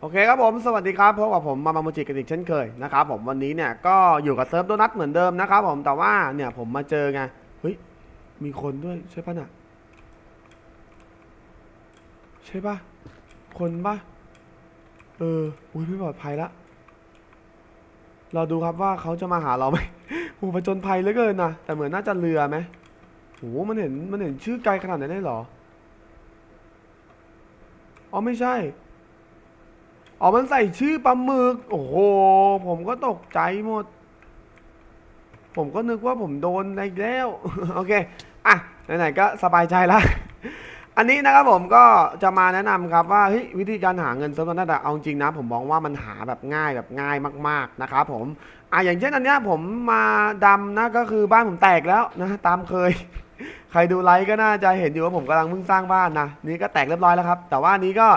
โอเคครับผมสวัสดีครับพบกับผมมามาโมจิกันอีกเช่นเคยนะครับผมวันนี้เนี่ยก็อยู่กับเซิร์ฟโดนัทเหมือนเดิมนะครับผมแต่ว่าเนี่ยผมมาเจอไงเฮ้ยมีคนด้วยใช่ปะน่ะใช่ปะคนปะเอออุ้ยไม่ปลอดภัยละเราดูครับว่าเขาจะมาหาเราไหมโอ้ผจญภัยเหลือเกินนะแต่เหมือนน่าจะเรือไหมโอ้มันเห็นมันเห็นชื่อไกลขนาดนั้นได้เหรออ๋อไม่ใช่ อ๋อมันใส่ชื่อปลาหมึก โอ้โห ผมก็ตกใจหมด ผมก็นึกว่าผมโดนอะไรอีกแล้ว โอเค อะ ไหนๆ ก็สบายใจละ อันนี้นะครับผมก็จะมาแนะนำครับว่าวิธีการหาเงินเซิร์ฟนั้นแต่เอาจริงนะ ผมมองว่ามันหาแบบง่ายแบบง่ายมาก ๆ นะครับผมอะอย่างเช่นอันเนี้ยผมมาดำนะก็คือบ้านผมแตกแล้วนะตามเคย ใครดูไลฟ์ก็น่าจะเห็นอยู่ว่าผมกำลังเพิ่งสร้างบ้านนะนี่ก็แตกเรียบร้อยแล้วครับ แต่ว่านี้ก็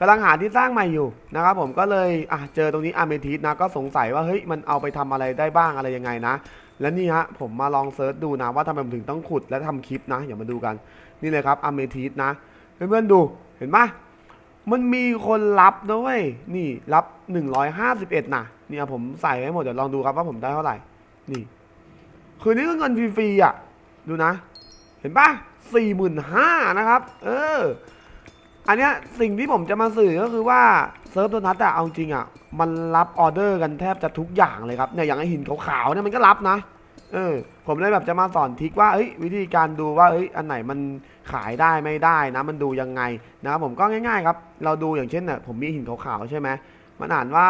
กำลังหาที่สร้างใหม่อยู่นะครับผมก็เลยอะเจอตรงนี้อาเมทิสนะก็สงสัยว่าเฮ้ยมันเอาไปทำอะไรได้บ้างอะไรยังไงนะ และนี่ฮะผมมาลองเซิร์ชดูนะว่าทำไมผมถึงต้องขุดและทำคลิปนะอย่ามาดูกันนี่เลยครับอาเมทิสนะเพื่อนๆดูเห็นปะมันมีคนรับนะเว้ยนี่รับ 151นะเนี่ยผมใส่ให้หมดเดี๋ยวลองดูครับว่าผมได้เท่าไหร่ นี่ คือนี่ก็เงินฟรีๆอะ ดูนะ เห็นปะสี่หมื่นห้านะครับ เออ อันเนี้ยสิ่งที่ผมจะมาสื่อก็คือว่าเซิร์ฟโดนัทอะเอาจริงอะมันรับออเดอร์กันแทบจะทุกอย่างเลยครับเนี่ยอย่างไอหินขาวๆเนี่ยมันก็รับนะเออผมเลยแบบจะมาสอนทิกว่าเอ้ยวิธีการดูว่าเอ้ยอันไหนมันขายได้ไม่ได้นะ มันดูยังไงนะครับผมก็ง่าย ๆ ครับ เราดูอย่างเช่นเนี่ยผมมีหินขาวๆใช่ไหมมันอ่านว่า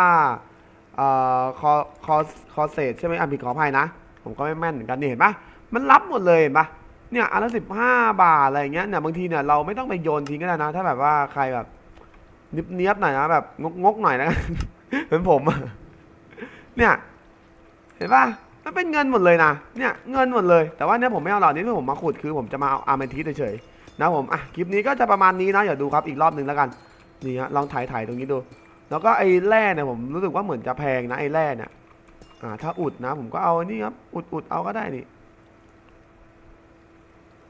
เอ่อคอคอคอเศษใช่ไหมอ่านผิดขออภัยนะ ผมก็ไม่แม่นเหมือนกันนี่เห็นปะมันรับหมดเลยเห็นปะ เนี่ยอันละสิบห้าบาทอะไรอย่างเงี้ยเนี่ยบางทีเนี่ยเราไม่ต้องไปโยนทิ้งก็ได้นะ ถ้าแบบว่าใครแบบนิบเนียบๆหน่อยนะแบบงกงกหน่อยนะเหมือนผมเนี่ย เห็นป่ะมันเป็นเงินหมดเลยนะเนี่ยเงินหมดเลยแต่ว่าเนี่ยผมไม่เอาหรอกนี่ที่ผมมาขุดคือผมจะมาเอาอาร์เมทิสเฉยๆนะผมอะคลิปนี้ก็จะประมาณนี้นะอย่าดูครับอีกรอบหนึ่งแล้วกันนี่ฮะลองถ่ายถ่ายตรงนี้ดู แล้วก็ไอ้แร่เนี่ยผมรู้สึกว่าเหมือนจะแพงนะไอ้แร่เนี่ยอ่าถ้าอุดนะ ผมก็เอานี่ครับอุดอุดเอาก็ได้นี่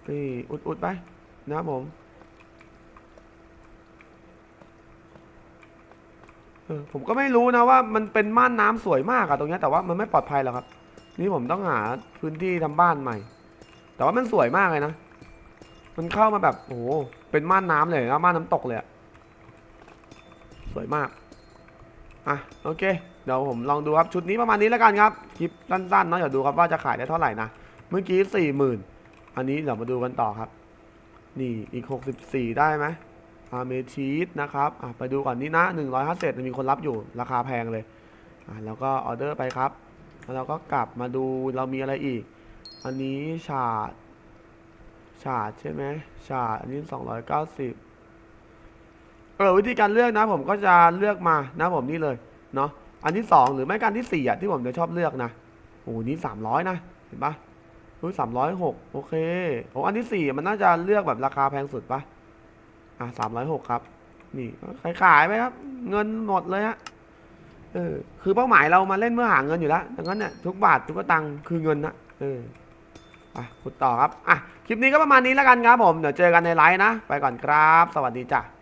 นี่อุดอุดไปนะผม เออผมก็ไม่รู้นะว่ามันเป็นม่านน้ำสวยมากอะตรงนี้แต่ว่ามันไม่ปลอดภัยหรอกครับ นี่ผมต้องหาพื้นที่ทำบ้านใหม่ แต่ว่ามันสวยมากเลยนะ มันเข้ามาแบบโอ้โหเป็นม่านน้ำเลยนะม่านน้ำตกเลยอะสวยมากอะโอเคเดี๋ยวผมลองดูครับชุดนี้ประมาณนี้แล้วกันครับคลิปสั้นๆเนาะเดี๋ยวดูครับว่าจะขายได้เท่าไหร่นะเมื่อกี้สี่หมื่น อันนี้เดี๋ยวมาดูกันต่อครับ นี่อีก 64 ได้ไหมอาเมชีสนะครับไปดูก่อนนี่นะ150มีคนรับอยู่ราคาแพงเลยอะแล้วก็ออเดอร์ไปครับแล้วเราก็กลับมาดูเรามีอะไรอีก อันนี้ฉาดฉาดใช่ไหมฉาดอันนี้ 290เออวิธีการเลือกนะ ผมก็จะเลือกมานะผมนี่เลยเนาะอันที่ 2 หรือไม่กันที่4อะที่ผมจะชอบเลือกนะโอ้โหนี่300นะเห็นปะ อุ้ยสามร้อยหกโอเคโอ้อันที่สี่มันน่าจะเลือกแบบราคาแพงสุดปะอะสามร้อยหกครับ นี่ขายขายไปครับ เงินหมดเลยฮะเออ คือเป้าหมายเรามาเล่นเมื่อหาเงินอยู่แล้วดังนั้นเนี่ยทุกบาททุกตังคือเงินนะเอออะขุดต่อครับ อะ คลิปนี้ก็ประมาณนี้แล้วกันครับผม เดี๋ยวเจอกันในไลฟ์นะ ไปก่อนครับ สวัสดีจ้ะ